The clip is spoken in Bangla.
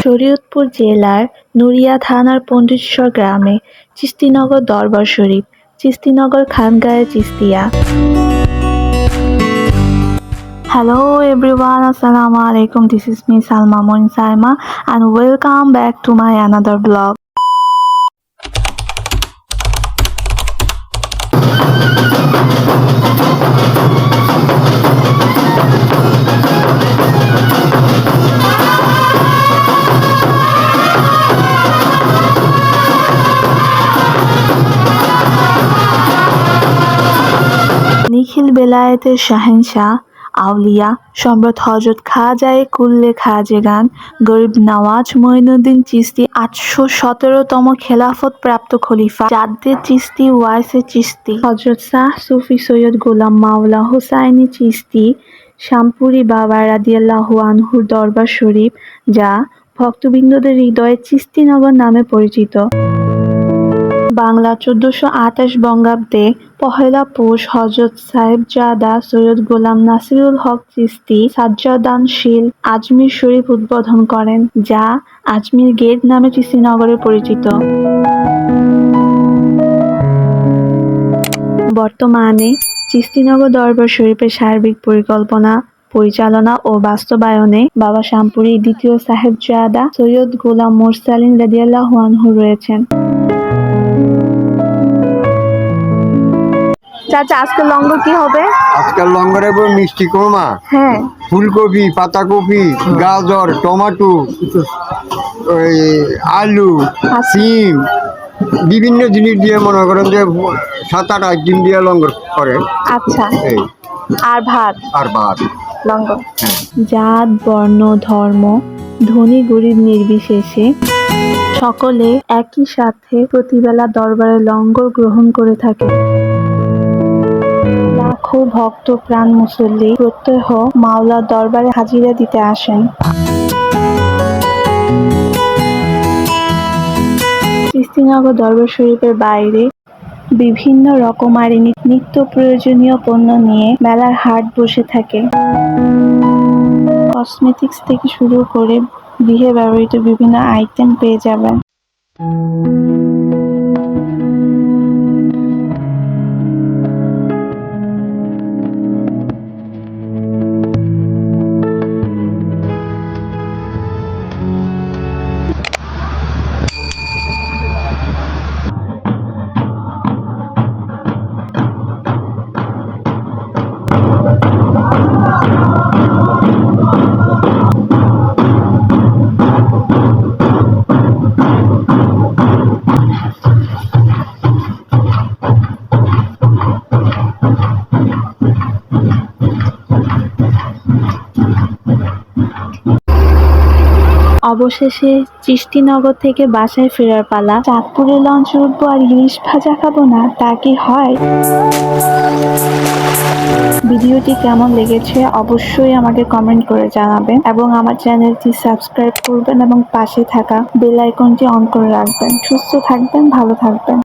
শরীয়তপুর জেলার নুরিয়া থানার পণ্ডিতশ্বর গ্রামে চিস্তিনগর দরবার শরীফ, চিস্তিনগর খানগায়ে চিস্তিয়া। হ্যালো এভরিওয়ান আসসালামু আলাইকুম this is me Salma Moin Saima and welcome back to my another blog নিখিল বেলায়েতের শাহেনশাহ, আউলিয়া, সম্রাট হজরত খাজায়ে কুল্লে খাজেগান গরিব নওয়াজ মঈনুদ্দিন চিস্তি আটশো সতেরোতম খেলাফত প্রাপ্ত খলিফা, জাদ্দে চিস্তি ওয়াইসে চিস্তি হজরত শাহ সুফি সৈয়দ গোলাম মাওলা হুসাইনি চিস্তি শামপুরি বাবা রাদিয়াল্লাহু আনহুর দরবার শরীফ, যা ভক্তবৃন্দদের হৃদয়ে চিস্তিনগর নামে পরিচিত। বাংলা চোদ্দশো আঠাশ বঙ্গাব্দে পহেলা পৌষ হজরত সাহেবজাদা সৈয়দ গোলাম নাসিরুল হক চিস্তি সাজ্জাদানশীল আজমির শরীফ উদ্বোধন করেন, যা আজমির গেট নামে চিস্তিনগরে পরিচিত। বর্তমানে চিস্তিনগর দরবার শরীফের সার্বিক পরিকল্পনা, পরিচালনা ও বাস্তবায়নে বাবা শামপুরি দ্বিতীয় সাহেবজাদা সৈয়দ গোলাম মোরসালিন রাদিয়াল্লাহু আনহু রয়েছেন। চাচা আজকে লঙ্গর কি হবে? আজকাল লঙ্গরে মিষ্টি কোমা হ্যাঁ। ফুলকপি পাতাকপি গাজর টমেটো ওই আলু সিম বিভিন্ন জিনিস দিয়ে মনে করেন যে সাত আট আইটেম দিয়ে লঙ্গর করে। আচ্ছা। এই। আর ভাত? আর ভাত। লঙ্গ হ্যাঁ। জাত বর্ণ ধর্ম ধনী গরিব নির্বিশেষে সকলে একই সাথে প্রতিবেলা দরবারে লঙ্গর গ্রহণ করে থাকে। লাখো ভক্ত প্রাণ মুসল্লি প্রত্যহ মাওলার দরবারে হাজিরা দিতে আসেন। কৃষ্টিনগর দরবার শরীফের বাইরে বিভিন্ন রকমারি নিত্য প্রয়োজনীয় পণ্য নিয়ে মেলার হাট বসে থাকে। কসমেটিক্স থেকে শুরু করে গৃহে ব্যবহৃত বিভিন্ন আইটেম পেয়ে যাবেন। Thank you. অবশেষে চিষ্টিনগর থেকে বাসায় ফেরার পালা চাঁদপুরে লঞ্চ উঠবো আর ইলিশ ভাজা খাব না, তা কি হয়? ভিডিওটি কেমন লেগেছে অবশ্যই আমাকে কমেন্ট করে জানাবেন এবং আমার চ্যানেলটি সাবস্ক্রাইব করবেন এবং পাশে থাকা বেল আইকনটি অন করে রাখবেন। সুস্থ থাকবেন, ভালো থাকবেন।